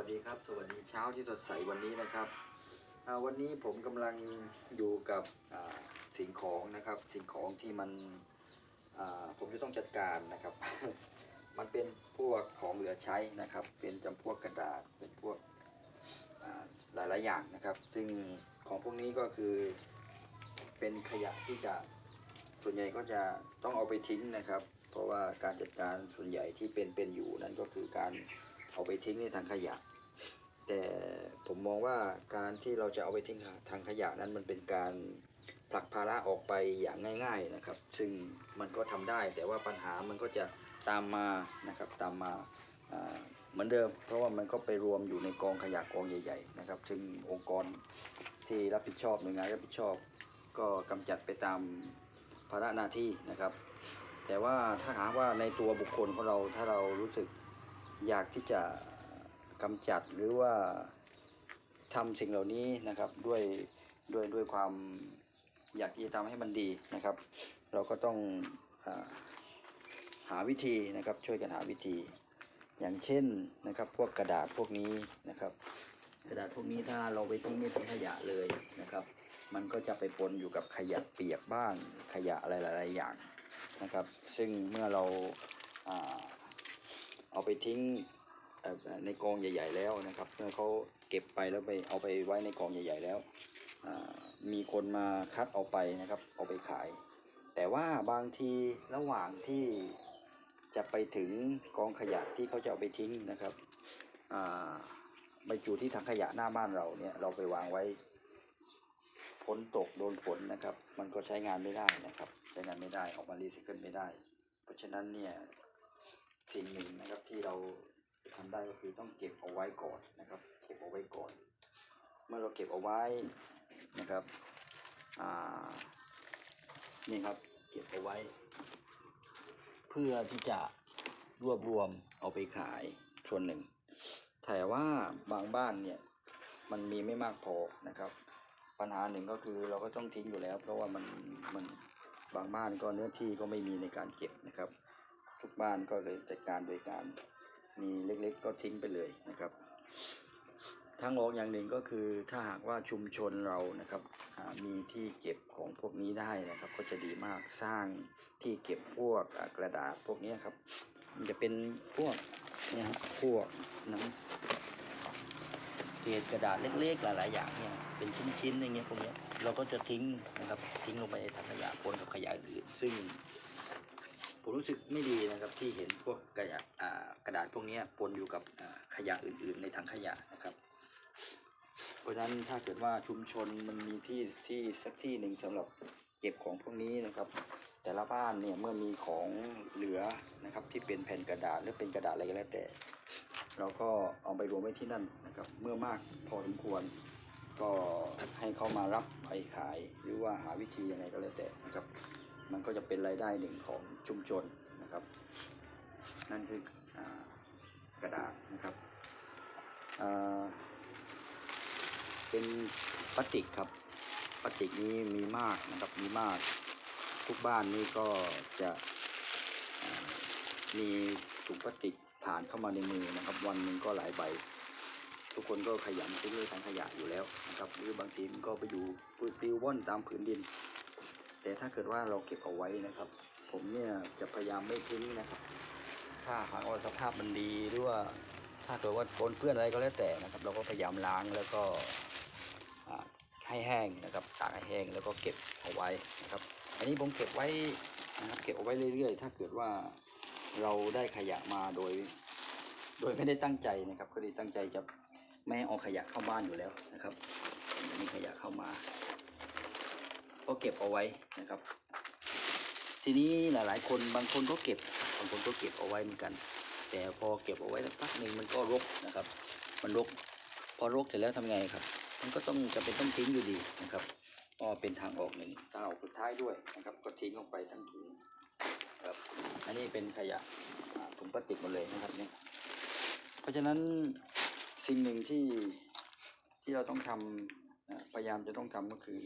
วัสดีครับ สวัสดีเช้าที่สดใสวันนี้นะครับวันนี้ผมกำลังอยู่กับสิ่งของนะครับ สิ่งของที่มันผมจะต้องจัดการนะครับ มันเป็นพวกของเหลือใช้นะครับ เป็นจำพวกกระดาษ เป็นพวกอ่าหลายๆอย่างนะครับ ซึ่งของพวกนี้ก็คือเป็นขยะที่จะส่วนใหญ่ก็จะต้องเอาไปทิ้งนะครับ เพราะว่าการจัดการส่วนใหญ่ที่เป็นเป็นอยู่นั่นก็คือการ เอาไปทิ้งในทางขยะ แต่ผมมองว่าการที่เราจะเอาไปทิ้งทางขยะนั้นมันเป็นการผลักภาระออกไปอย่างง่าย ๆนะครับ ซึ่งมันก็ทำได้ แต่ว่าปัญหามันก็จะตามมานะครับตามมาเหมือนเดิม เพราะว่ามันก็ไปรวมอยู่ในกองขยะกองใหญ่ๆนะครับซึ่งองค์กรที่รับผิดชอบหน่วยงานรับผิดชอบ ก็กำจัดไปตามภาระหน้าที่นะครับ แต่ว่าถ้าหากว่าในตัวบุคคลของเราถ้าเรารู้สึก อยากที่จะกำจัดหรือว่าทำสิ่งเหล่านี้นะครับด้วยด้วยด้วยความอยากที่จะทำให้มันดีนะครับ เราก็ต้องอหาวิธีนะครับช่วยกันหาวิธี อย่างเช่นนะครับพวกกระดาษพวกนี้นะครับ กระดาษพวกนี้ถ้าเราไปทิ้งในถังขยะเลยนะครับ มันก็จะไปปนอยู่กับขยะเปียกบ้างขยะอะไรหลาย ๆ อย่างนะครับ ซึ่งเมื่อเรา เอาไปทิ้งในกองใหญ่ ๆ แล้วนะครับเมื่อเขาเก็บไปแล้วไปเอาไปไว้ในกองใหญ่ ๆ แล้วมีคนมาคัดเอาไปนะครับ เอาไปขาย แต่ว่าบางทีระหว่างที่จะไปถึงกองขยะที่เขาจะเอาไปทิ้งนะครับไปอยู่ที่ถังขยะหน้าบ้านเราเนี่ยเราไปวางไว้ฝนตกโดนฝนนะครับ มันก็ใช้งานไม่ได้นะครับ ใช้งานไม่ได้ออกมารีไซเคิลไม่ได้ เพราะฉะนั้นเนี่ย สิ่งหนึ่งนะครับที่เราทำได้ก็คือต้องเก็บเอาไว้ก่อนนะครับ เก็บเอาไว้ก่อน เมื่อเราเก็บเอาไว้นะครับนี่ครับเก็บเอาไว้ เพื่อที่จะรวบรวมเอาไปขายส่วนหนึ่งแต่ว่าบางบ้านเนี่ยมันมีไม่มากพอนะครับ ปัญหาหนึ่งก็คือเราก็ต้องทิ้งอยู่แล้ว เพราะว่ามันมันบางบ้านก็เนื้อที่ก็ไม่มีในการเก็บนะครับ ทุกบ้านก็เลยจัดการโดยการมีเล็กๆ ก็ทิ้งไปเลยนะครับทางออกอย่างหนึ่งก็คือถ้าหากว่าชุมชนเรานะครับมีที่เก็บของพวกนี้ได้นะครับ ก็จะดีมากสร้างที่เก็บพวกกระดาษพวกนี้ครับ มันจะเป็นพวกเนี่ยครับพวกนังเศษกระดาษเล็กๆหลายๆอย่างเนี่ยเป็นชิ้นๆอย่างเงี้ยพวกนี้เราก็จะทิ้งนะครับทิ้งลงไปในถังขยะปนกับขยะอื่นซึ่ง ผมรู้สึกไม่ดีนะครับที่เห็นพวกกระดาษอ่ากระดาษพวกนี้ปนอยู่กับขยะอื่น ๆ ในถังขยะนะครับ เพราะฉะนั้นถ้าเกิดว่าชุมชนมันมีที่ที่สักที่หนึ่งสำหรับเก็บของพวกนี้นะครับ แต่ละบ้านเนี่ยเมื่อมีของเหลือนะครับที่เป็นแผ่นกระดาษหรือเป็นกระดาษอะไรก็แล้วแต่ เราก็เอาไปรวมไว้ที่นั่นนะครับ เมื่อมากพอสมควรก็ให้เขามารับไปขายหรือว่าหาวิธียังไงก็แล้วแต่นะครับ มันก็จะเป็นรายได้หนึ่งของชุมชนนะครับ นั่นคืออกระดาษนะครับเป็นพลาสติกครับพลาสติกนี้มีมากนะครับมีมาก ทุกบ้านนี่ก็จะมีถุงพลาสติกผ่านเข้ามาในมือนะครับ วันหนึ่งก็หลายใบ ทุกคนก็ขยันทิ้งเลยทางขยะอยู่แล้วนะครับหรือบางทีมันก็ไปอยู่ปลิวว่อนตามผืนดิน แต่ถ้าเกิดว่าเราเก็บเอาไว้นะครับ ผมเนี่ยจะพยายามไม่ทิ้งนะครับ ถ้าหากว่าสภาพมันดีหรือว่าถ้าเกิดว่าปนเปื้อนอะไรก็แล้วแต่นะครับ เราก็พยายามล้างแล้วก็ให้แห้งนะครับตากให้แห้งแล้วก็เก็บเอาไว้นะครับ อันนี้ผมเก็บไว้นะครับเก็บเอาไว้เรื่อยๆ ถ้าเกิดว่าเราได้ขยะมาโดย โดยไม่ได้ตั้งใจนะครับก็ได้ตั้งใจจะไม่เอาขยะเข้าบ้านอยู่แล้วนะครับมีขยะเข้ามา ก็เก็บเอาไว้นะครับ ทีนี้หลายๆ คนบางคนก็เก็บบางคนก็เก็บเอาไว้เหมือนกัน แต่พอเก็บเอาไว้สักพักหนึ่งมันก็รกนะครับ มันรกพอรกเสร็จแล้วทำไงครับ มันก็ต้องจะเป็นต้องทิ้งอยู่ดีนะครับก็เป็นทางออกหนึ่งทางออกสุดท้ายด้วยนะครับ ก็ทิ้งลงไปทั้งถุงครับอันนี้เป็นขยะถุงพลาสติกหมดเลยนะครับเนี่ยเพราะฉะนั้นสิ่งหนึ่งที่ที่เราต้องทำพยายามจะต้องทำก็คือ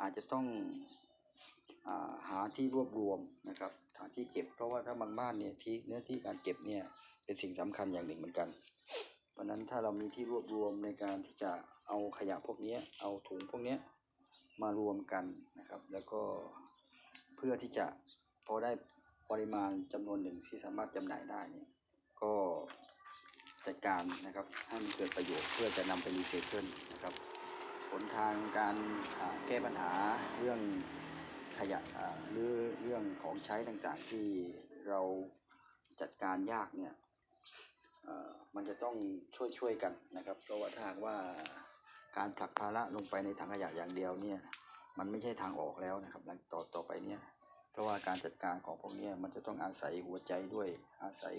อาจจะต้องอาหาที่รวบรวมนะครับหาที่เก็บเพราะว่าถ้าบางบ้านเนี่ยที่เนื้อที่การเก็บเนี่ยเป็นสิ่งสำคัญอย่างหนึ่งเหมือนกัน เพราะนั้นถ้าเรามีที่รวบรวมในการที่จะเอาขยะพวกนี้เอาถุงพวกนี้มารวมกันนะครับ แล้วก็เพื่อที่จะพอได้ปริมาณจำนวนหนึ่งที่สามารถจำหน่ายได้เนี่ยก็จัดการนะครับให้มันเกิดประโยชน์เพื่อจะนำไปรีไซเคิลนะครับ ผลทางการแก้ปัญหาเรื่องขยะหรือเรื่องของใช้ต่างๆที่เราจัดการยากเนี่ยมันจะต้องช่วยช่วยๆกันนะครับ เพราะว่าถ้าหากว่าการผลักภาระลงไปในถังขยะอย่างเดียวเนี่ยมันไม่ใช่ทางออกแล้วนะครับหลังต่อต่อไปเนี่ยเพราะว่าการจัดการของพวกนี้มันจะต้องอาศัยหัวใจด้วยอาศัย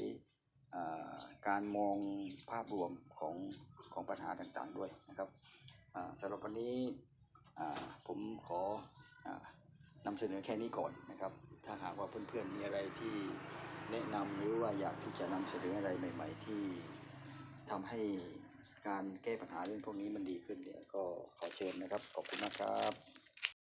การมองภาพรวมของของปัญหาต่างๆด้วยนะครับ สำหรับวันนี้ผมขออนำเสนอแค่นี้ก่อนนะครับ ถ้าหากว่าเพื่อนๆมีอะไรที่แนะนำหรือว่าอยากที่จะนำเสนออะไรใหม่ ๆ ที่ทำให้การแก้ปัญหาเรื่องพวกนี้มันดีขึ้นเนี่ยก็ขอเชิญนะครับ ขอบคุณนะครับ